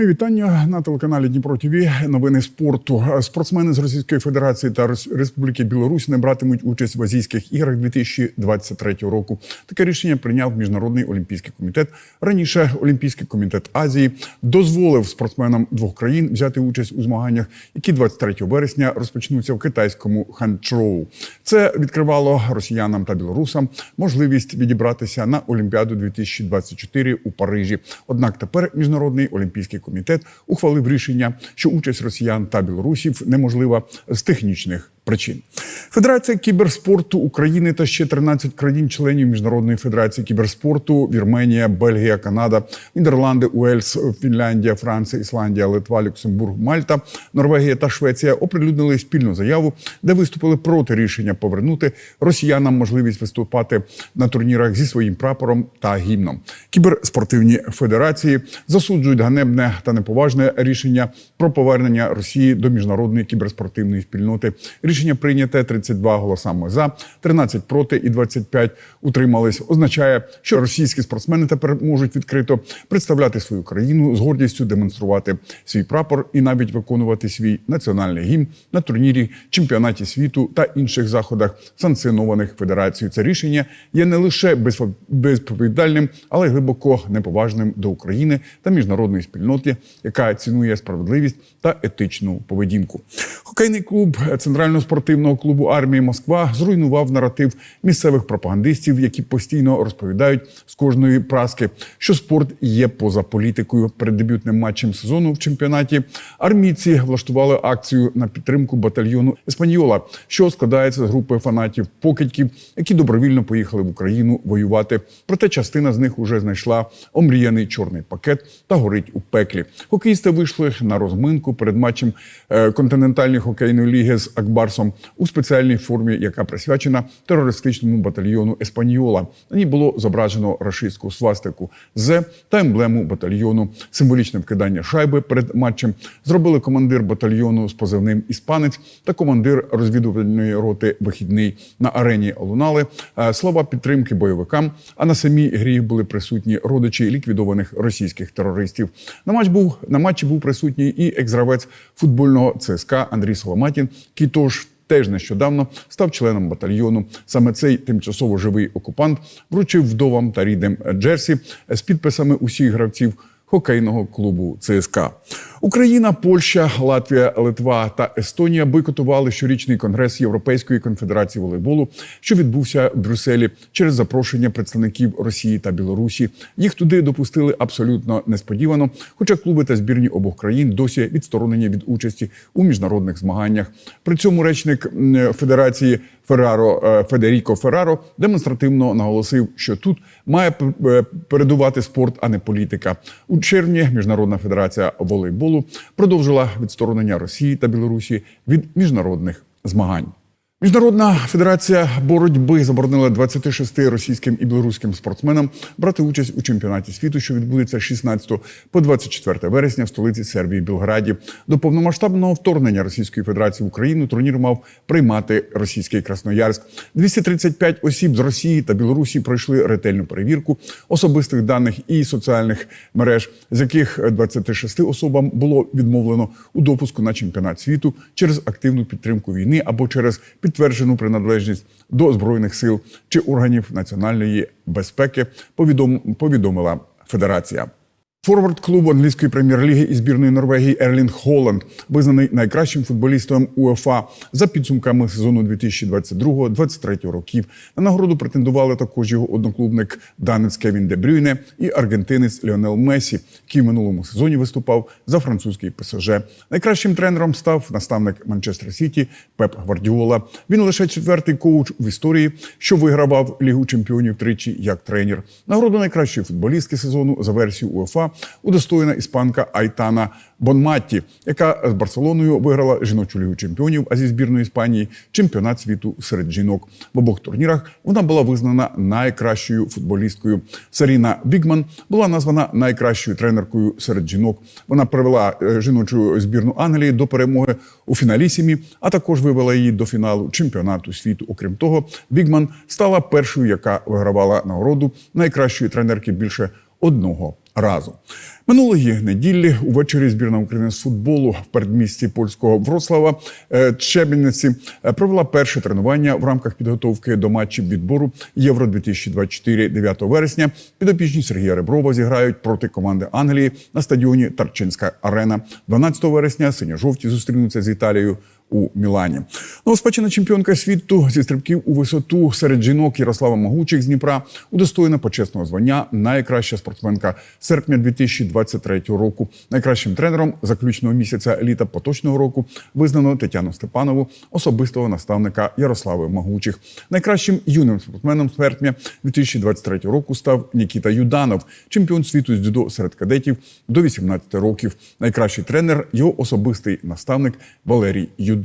Мої вітання на телеканалі Дніпро ТВ. Новини спорту. Спортсмени з Російської Федерації та Республіки Білорусь не братимуть участь в азійських іграх 2023 року. Таке рішення прийняв Міжнародний олімпійський комітет. Раніше Олімпійський комітет Азії дозволив спортсменам двох країн взяти участь у змаганнях, які 23 вересня розпочнуться в китайському Ханчжоу. Це відкривало росіянам та білорусам можливість відібратися на Олімпіаду 2024 у Парижі. Однак тепер міжнародний олімпійський комітет ухвалив рішення, що участь росіян та білорусів неможлива з технічних причин. Федерація кіберспорту України та ще 13 країн-членів Міжнародної федерації кіберспорту Вірменія, Бельгія, Канада, Нідерланди, Уельс, Фінляндія, Франція, Ісландія, Литва, Люксембург, Мальта, Норвегія та Швеція оприлюднили спільну заяву, де виступили проти рішення повернути росіянам можливість виступати на турнірах зі своїм прапором та гімном. Кіберспортивні федерації засуджують ганебне та неповажне рішення про повернення Росії до міжнародної кіберспортивної спільноти. Рішення прийняте 32 голосами за, 13 проти і 25 утримались. Означає, що російські спортсмени тепер можуть відкрито представляти свою країну з гордістю демонструвати свій прапор і навіть виконувати свій національний гімн на турнірі, чемпіонаті світу та інших заходах, санкціонованих федерацією. Це рішення є не лише безповідальним, але й глибоко неповажним до України та міжнародної спільноти, яка цінує справедливість та етичну поведінку. Хокейний клуб Центрального спортивного клубу армії Москва зруйнував наратив місцевих пропагандистів, які постійно розповідають з кожної праски, що спорт є поза політикою. Перед дебютним матчем сезону в чемпіонаті армійці влаштували акцію на підтримку батальйону Еспаньола, що складається з групи фанатів покидьків, які добровільно поїхали в Україну воювати. Проте частина з них уже знайшла омріяний чорний пакет та горить у пеклі. Хокеїсти вийшли на розминку перед матчем е, континентальної хокейної ліги з Акбарсом у спеціальній формі, яка присвячена терористичному батальйону Еспаньола. На ній було зображено рашистську свастику з та емблему батальйону. Символічне вкидання шайби перед матчем зробили командир батальйону з позивним Іспанець та командир розвідувальної роти Вихідний на арені лунали е, слова підтримки бойовикам. А на самій грі були присутні родичі ліквідованих російських терористів. На матч був на матчі був присутній і екс-гравець футбольного ЦСКА Андрій Соломатін, який тож теж нещодавно став членом батальйону. Саме цей тимчасово живий окупант вручив вдовам та рідним Джерсі з підписами усіх гравців хокейного клубу ЦСКА. Україна, Польща, Латвія, Литва та Естонія бойкотували щорічний конгрес Європейської конфедерації волейболу, що відбувся в Брюсселі через запрошення представників Росії та Білорусі. Їх туди допустили абсолютно несподівано, хоча клуби та збірні обох країн досі відсторонені від участі у міжнародних змаганнях. При цьому речник Федерації Ферраро е, Федеріко Ферраро демонстративно наголосив, що тут має е, передувати спорт, а не політика. Червні Міжнародна федерація волейболу продовжила відсторонення Росії та Білорусі від міжнародних змагань. Міжнародна федерація боротьби заборонила 26 російським і білоруським спортсменам брати участь у чемпіонаті світу, що відбудеться з 16 по 24 вересня в столиці Сербії Білграді. До повномасштабного вторгнення Російської Федерації в Україну турнір мав приймати російський Красноярськ. 235 осіб з Росії та Білорусі пройшли ретельну перевірку особистих даних і соціальних мереж, з яких 26 особам було відмовлено у допуску на чемпіонат світу через активну підтримку війни або через підтверджену приналежність до збройних сил чи органів національної безпеки. Повідом повідомила федерація. Форвард клубу англійської прем'єр-ліги і збірної Норвегії Ерлінг Холланд визнаний найкращим футболістом УЕФА за підсумками сезону 2022-2023 років. На нагороду претендували також його одноклубник данець Кевін Де Брюйне і аргентинець Ліонел Месі, який в минулому сезоні виступав за французький ПСЖ. Найкращим тренером став наставник Манчестер Сіті Пеп Гвардіола. Він лише четвертий коуч в історії, що вигравав Лігу чемпіонів тричі як тренер. Нагороду найкращої футболістки сезону за версією УЕФА удостоєна іспанка Айтана Бонматті, яка з Барселоною виграла жіночу лігу чемпіонів, а зі збірної Іспанії чемпіонат світу серед жінок. В обох турнірах вона була визнана найкращою футболісткою. Саріна Бігман була названа найкращою тренеркою серед жінок. Вона привела е, жіночу збірну Англії до перемоги у фіналісімі, а також вивела її до фіналу чемпіонату світу. Окрім того, Бігман стала першою, яка вигравала нагороду найкращої тренерки більше одного разу. Минулої неділі увечері збірна України з футболу в передмісті польського Вроцлава е, Чебінниці е, провела перше тренування в рамках підготовки до матчів відбору Євро 2024 9 вересня. Підопічні Сергія Реброва зіграють проти команди Англії на стадіоні Тарчинська арена. 12 вересня синьо-жовті зустрінуться з Італією у Мілані. Новоспечена чемпіонка світу зі стрибків у висоту серед жінок Ярослава Могучих з Дніпра удостоєна почесного звання найкраща спортсменка серпня 2023 року. Найкращим тренером заключного місяця літа поточного року визнано Тетяну Степанову, особистого наставника Ярослави Могучих. Найкращим юним спортсменом серпня 2023 року став Нікіта Юданов, чемпіон світу з дзюдо серед кадетів до 18 років. Найкращий тренер його особистий наставник Валерій Юданов.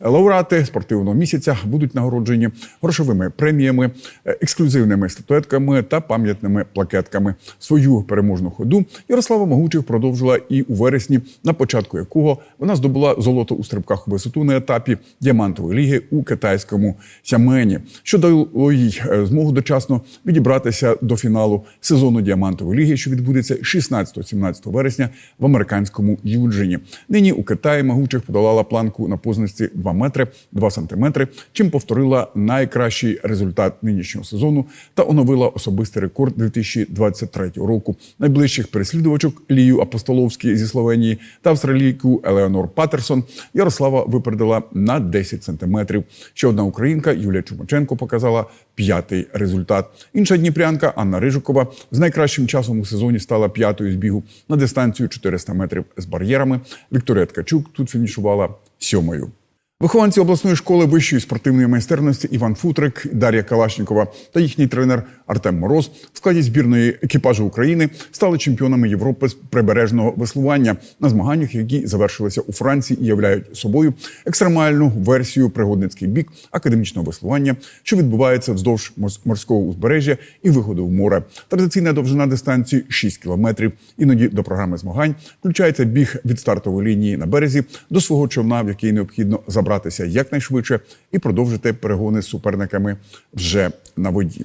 Лауреати спортивного місяця будуть нагороджені грошовими преміями, е, ексклюзивними статуетками та пам'ятними плакетками. Свою переможну ходу Ярослава Могучих продовжила і у вересні, на початку якого вона здобула золото у стрибках у висоту на етапі діамантової ліги у китайському сямені, що дало їй е, змогу дочасно відібратися до фіналу сезону діамантової ліги, що відбудеться 16-17 вересня в американському Юджині. Нині у Китаї Могучих подолала планку на позначці 2 метри 2 сантиметри, чим повторила найкращий результат нинішнього сезону та оновила особистий рекорд 2023 року. Найближчих переслідувачок Лію Апостоловський зі Словенії та австралійку Елеонор Патерсон Ярослава випередила на 10 сантиметрів. Ще одна українка Юлія Чумаченко показала п'ятий результат. Інша дніпрянка Анна Рижикова з найкращим часом у сезоні стала п'ятою з бігу на дистанцію 400 метрів з бар'єрами. Вікторія Ткачук тут фінішувала сьомою. Вихованці обласної школи вищої спортивної майстерності Іван Футрик, Дар'я Калашнікова та їхній тренер Артем Мороз в складі збірної екіпажу України стали чемпіонами Європи з прибережного веслування на змаганнях, які завершилися у Франції і являють собою екстремальну версію пригодницький бік академічного веслування, що відбувається вздовж морського узбережжя і виходу в море. Традиційна довжина дистанції 6 кілометрів. Іноді до програми змагань включається біг від стартової лінії на березі до свого човна, в який необхідно забратися якнайшвидше і продовжити перегони з суперниками вже на воді.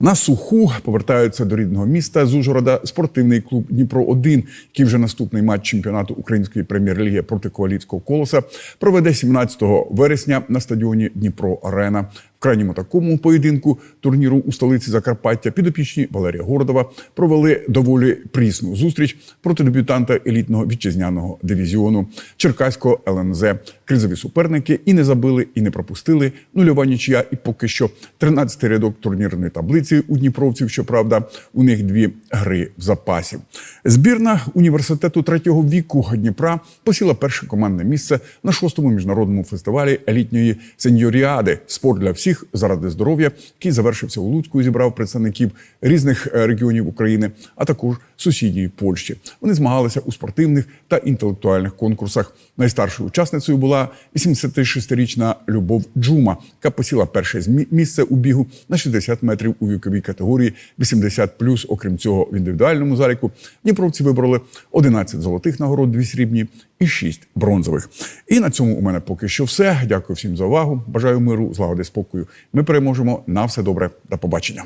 На суху повертаються до рідного міста з Ужгорода спортивний клуб Дніпро 1 який вже наступний матч чемпіонату української прем'єр-ліги проти Ковалівського колоса проведе 17 вересня на стадіоні Дніпро Арена. В крайньому такому поєдинку турніру у столиці Закарпаття підопічні Валерія Городова провели доволі прісну зустріч проти дебютанта елітного вітчизняного дивізіону Черкаського ЛНЗ. Кризові суперники і не забили, і не пропустили. Нульова нічия, і поки що 13-й рядок турнірної таблиці у дніпровців. Щоправда, у них дві гри в запасі. Збірна університету третього віку Дніпра посіла перше командне місце на шостому міжнародному фестивалі елітньої сеньоріади Спорт для всіх заради здоров'я, який завершився у Луцьку і зібрав представників різних е, регіонів України, а також сусідньої Польщі. Вони змагалися у спортивних та інтелектуальних конкурсах. Найстаршою учасницею була 86-річна Любов Джума, яка посіла перше місце у бігу на 60 метрів у віковій категорії 80+. Окрім цього, в індивідуальному заліку дніпровці вибрали 11 золотих нагород, 2 срібні і 6 бронзових. І на цьому у мене поки що все. Дякую всім за увагу. Бажаю миру, злагоди, спокою. Ми переможемо. На все добре. До побачення.